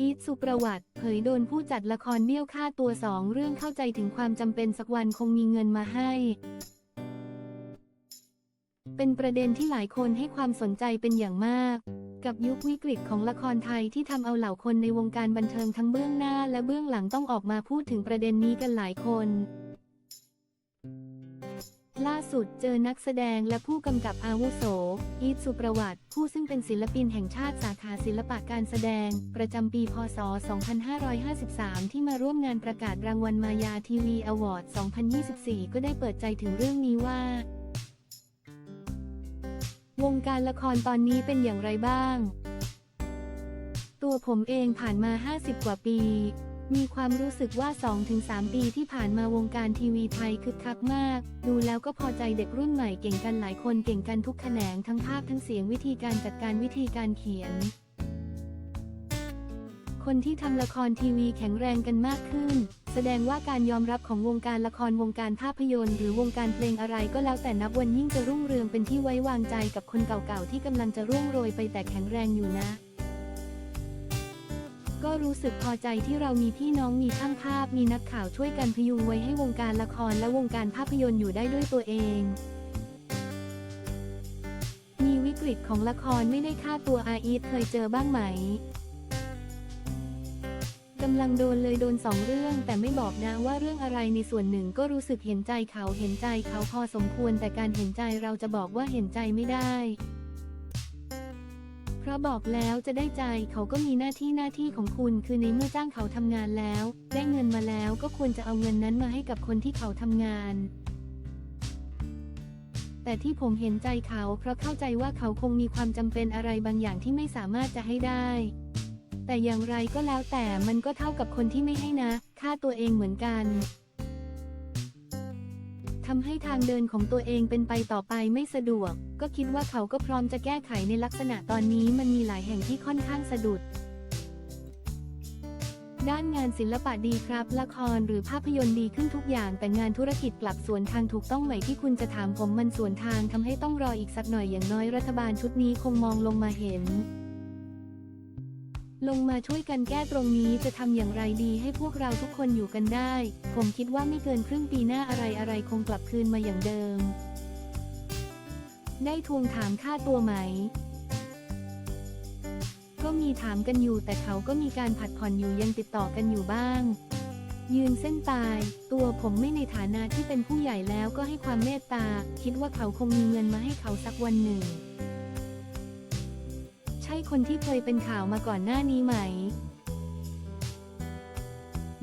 อีทสุประวัติ เผยโดนผู้จัดละครเบี้ยวค่าตัวสองเรื่องเข้าใจถึงความจำเป็นสักวันคงมีเงินมาให้ เป็นประเด็นที่หลายคนให้ความสนใจเป็นอย่างมาก กับยุควิกฤตของละครไทยที่ทำเอาเหล่าคนในวงการบันเทิงทั้งเบื้องหน้าและเบื้องหลังต้องออกมาพูดถึงประเด็นนี้กันหลายคน ล่าสุดเจอนักแสดงและผู้กำกับอาวุโส อีทสุประวัติ ผู้ซึ่งเป็นศิลปินแห่งชาติสาขาศิลปะการแสดง ประจำปี พศ 2553 ที่มาร่วมงานประกาศรางวัลมายาทีวีอวอร์ด 2024 ก็ได้เปิดใจถึงเรื่องนี้ว่า วงการละครตอนนี้เป็นอย่างไรบ้าง ตัวผมเองผ่านมา 50 กว่าปี มีความรู้สึกว่า 2-3 ปีที่ผ่านมาวงการทีวีไทยคึกคักมาก ดูแล้วก็พอใจเด็กรุ่นใหม่เก่งกันหลายคนเก่งกันทุกแขนงทั้งภาพทั้งเสียงวิธีการจัดการวิธีการเขียน คนที่ทำละครทีวีแข็งแรงกันมากขึ้น แสดงว่าการยอมรับของวงการละครวงการภาพยนตร์ หรือวงการเพลงอะไรก็แล้วแต่นับวันยิ่งจะรุ่งเรืองเป็นที่ไว้วางใจกับคนเก่าๆที่กำลังจะร่วงโรยไปแต่แข็งแรงอยู่นะ ก็รู้สึกพอใจที่เรามีพี่น้องมีช่างภาพมีนักข่าวช่วยกันพยุงไว้ให้วงการละครและวงการภาพยนตร์อยู่ได้ด้วยตัวเอง มีวิกฤตของละครไม่ได้ค่าตัวอาอีทเคยเจอบ้างไหมกำลังโดนเลยโดนสองเรื่อง แต่ไม่บอกนะว่าเรื่องอะไรในส่วนหนึ่งก็รู้สึกเห็นใจเขาเห็นใจเขาพอสมควรแต่การเห็นใจเราจะบอกว่าเห็นใจไม่ได้ ราะบอกแล้วจะได้ใจเขาก็มีหน้าที่หน้าที่ของคุณคือในเมื่อจ้างเขาทำงานแล้ว ได้เงินมาแล้วก็ควรจะเอาเงินนั้นมาให้กับคนที่เขาทำงาน แต่ที่ผมเห็นใจเขาเพราะเข้าใจว่าเขาคงมีความจำเป็นอะไรบางอย่างที่ไม่สามารถจะให้ได้ แต่อย่างไรก็แล้วแต่มันก็เท่ากับคนที่ไม่ให้นะ ค่าตัวเองเหมือนกัน ทำให้ทางเดินของตัวเองเป็นไปต่อไปไม่สะดวก ก็คิดว่าเขาก็พร้อมจะแก้ไขในลักษณะตอนนี้มันมีหลายแห่งที่ค่อนข้างสะดุด ด้านงานศิลปะดีครับ ละครหรือภาพยนตร์ดีขึ้นทุกอย่าง แต่งานธุรกิจกลับสวนทางถูกต้องไหมที่คุณจะถามผมมันสวนทางทำให้ต้องรออีกสักหน่อยอย่างน้อยรัฐบาลชุดนี้คงมองลงมาเห็น ลงมาช่วยกันแก้ตรงนี้จะทำอย่างไรดีให้พวกเราทุกคนอยู่กันได้ ผมคิดว่าไม่เกินครึ่งปีหน้าอะไรอะไรคงกลับคืนมาอย่างเดิม ได้ทวงถามค่าตัวไหม ก็มีถามกันอยู่แต่เขาก็มีการผัดผ่อนอยู่ยังติดต่อกันอยู่บ้าง ยืนเส้นตาย ตัวผมไม่ในฐานะที่เป็นผู้ใหญ่แล้วก็ให้ความเมตตา คิดว่าเขาคงมีเงินมาให้เขาสักวันหนึ่ง ช่คนที่เคยเป็นข่าวมาก่อนหน้านี้ไหม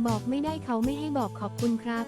บอกไม่ได้เขาไม่ให้บอกขอบคุณครับ